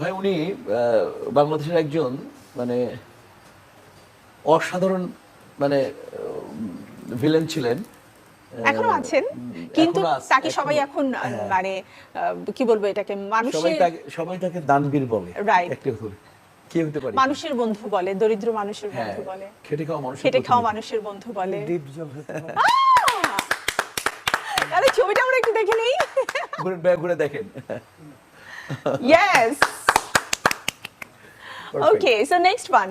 ভাই উনি বাংলাদেশের একজন মানে অসাধারণ মানে ভিলেন ছিলেন। এখনও আছেন কিন্তু তাকে সবাই এখন হ্যাঁ। মানে কি বলব এটাকে মানুষের সবাই তাকে দানবীর বলে. একটি হলে। হতে পারে মানুষের বন্ধু বলে দরিদ্র মানুষের হ্যাঁ বন্ধু বলে। খেটে খাওয়া মানুষ খেটে খাওয়া মানুষের বন্ধু বলে। জল হতে তাহলে ছবিটা আমরা একটু দেখে নেই? ঘুরে দেখেন। Yes. Okay so next one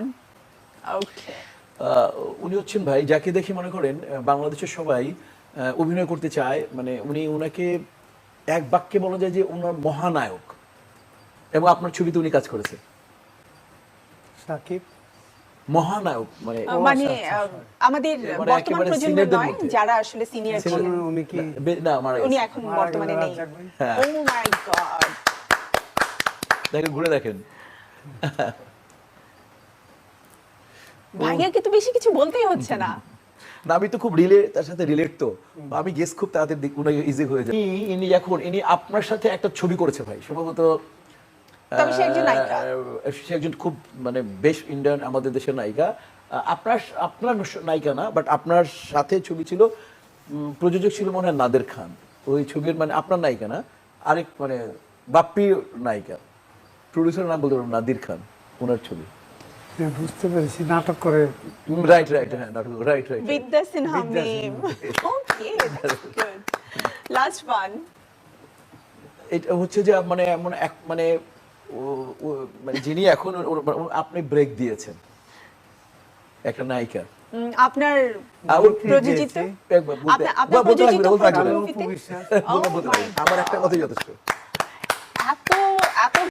okay ah, উনি হচ্ছেন ভাই যাকে দেখে মনে করেন বাংলাদেশের সবাই অভিনয় করতে চায়। মানে উনি ওনাকে এক বাক্যে বলা যায় যে ওনার মহানায়ক। এবং আপনার ছবিতে উনি কাজ করেছে। সাকিব? মহানায়ক মানে মানে আচ্ছা, আমাদের মানে বর্তমান একেবারে নয় যারা আসলে সিনিয়র উনি কি? না মারা উনি এখন বর্তমানে নেই। হ্যাঁ। ও মাই গড দেখেন ঘুরে দেখেন। ভাইয়াকে তো বেশি কিছু বলতেই হচ্ছে না। না আমি তো খুব রিলে তার সাথে রিলেট তো। আমি গেস খুব তাড়াতাড়ি ইজি হয়ে যায়। ইনি- এখন ইনি আপনার সাথে একটা ছবি করেছে ভাই সম্ভবত তবে সে একজন নায়িকা। সে একজন খুব মানে বেশ ইন্ডিয়ান আমাদের দেশের নায়িকা। আপনার আপনার নায়িকা না বাট আপনার সাথে ছবি ছিল প্রযোজক ছিল মনে হয় নাদের খান। ওই ছবির মানে আপনার নায়িকা না? আরেক মানে বাপ্পি নায়িকা। প্রডিউসার নাম বলতে পারব নাদির খান ওনার ছবি। বুঝতে পেরেছি নাটক করে রাইট রাইট হ্যাঁ right right Vidya Sinha ma'am okay last one এটা হচ্ছে যে মানে এমন এক মানে মানে যিনি এখন ওর- আপনি ব্রেক দিয়েছেন। একটা নায়িকা। আপনার প্রযোজিত। Oh। আমার একটা কথাই যথেষ্ট।